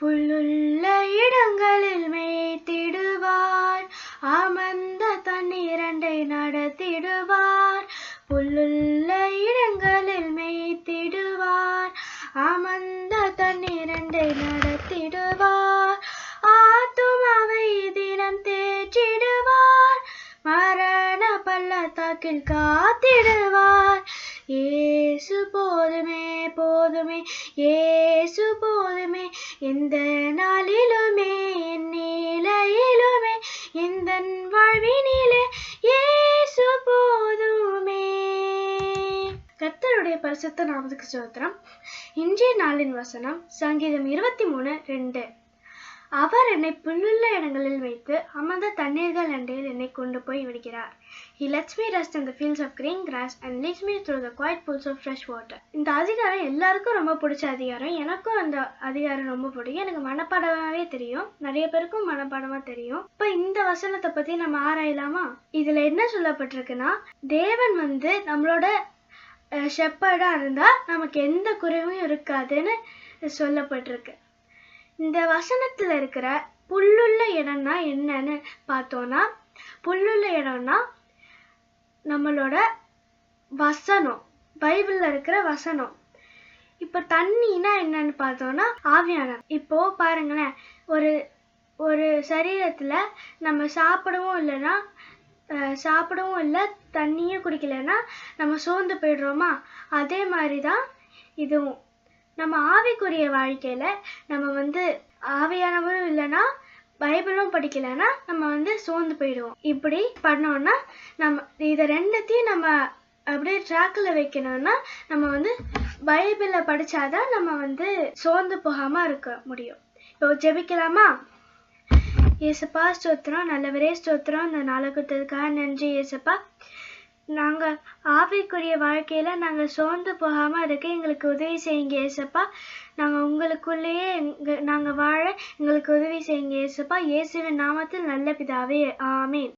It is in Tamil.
புல்லுள்ள இடங்களில் மேய்த்திடுவார். அமர்ந்த தண்ணீரண்டை நடத்திடுவார். புல்லுள்ள இடங்களில் மேய்த்திடுவார். அமர்ந்த தண்ணீரண்டை நடத்திடுவார். ஆத்துமாவை தினம் தேற்றிடுவார். மரண பள்ளத்தாக்கில் காத்திடுவார். ஏசு போதுமே போதுமே ஏசு போதுமே எந்த நாளிலுமே என் நிலையிலுமே எந்த வாழ்வினிலே ஏசு போதுமே. கர்த்தருடைய பரிசுத்த நாமத்துக்கு சோத்திரம் இன்றைய நாளின் வசனம் சங்கீதம் இருபத்தி மூணு ரெண்டு. அவர் என்னை புல்லுள்ள இடங்களில் வைத்து அமர்ந்த தண்ணீர்கள் அண்டையில் என்னை கொண்டு போய் விடுகிறார். He lets me rest in the fields of green grass and leads me through the quiet pools of fresh water இந்த அதிகாரம் எல்லாருக்கும் ரொம்ப பிடிச்ச அதிகாரம். எனக்கும் அந்த அதிகாரம் ரொம்ப பிடிக்கும். எனக்கு மனப்பாடமாகவே தெரியும். நிறைய பேருக்கும் மனப்பாடமாக தெரியும். இப்போ இந்த வசனத்தை பற்றி நம்ம ஆராயலாமா? இதில் என்ன சொல்லப்பட்டிருக்குன்னா தேவன் வந்து நம்மளோட ஷெப்பர்டாக இருந்தால் நமக்கு எந்த குறைவும் இருக்காதுன்னு சொல்லப்பட்டிருக்கு. இந்த வசனத்துல இருக்கிற புல்லுள்ள இடம்னா என்னன்னு பார்த்தோம்னா புல்லுள்ள இடம்னா நம்மளோட வசனம் பைபிள்ல இருக்கிற வசனம். இப்ப தண்ணினா என்னன்னு பார்த்தோம்னா ஆவியானம் இப்போ பாருங்களேன் ஒரு ஒரு சரீரத்துல நம்ம சாப்பிடவும் இல்லைன்னா சாப்பிடவும் இல்லை தண்ணியும் குடிக்கலைன்னா நம்ம சோர்ந்து போயிடுறோமா? அதே மாதிரி தான் இதுவும். நம்ம ஆவிக்குரிய வாழ்க்கையில நம்ம வந்து ஆவியானவரும் இல்லைன்னா பைபிளும் படிக்கலைன்னா நம்ம வந்து சோர்ந்து போயிடுவோம். இப்படி பண்ணோம்னா நம்ம இதை ரெண்டுத்தையும் நம்ம அப்படியே ட்ராக்கில் வைக்கணும்னா நம்ம வந்து பைபிளை படிச்சாதான் நம்ம வந்து சோர்ந்து போகாம இருக்க முடியும். இப்போ ஜெபிக்கலாமா? ஏசப்பா ஸ்தோத்திரம். நல்லவரே ஸ்தோத்திரம். இந்த நாளை கொடுத்ததுக்காக நன்றி ஏசப்பா நாங்க ஆவிக்குரிய வாழ்க்கையில நாங்க சோர்ந்து போகாம இருக்க எங்களுக்கு உதவி செய்யுங்க ஏசப்பா நாங்க உங்களுக்குள்ளேயே எங்க நாங்க வாழ எங்களுக்கு உதவி செய்யுங்க ஏசப்பா இயேசுவின் நாமத்தில் நல்ல பிதாவே ஆமேன்.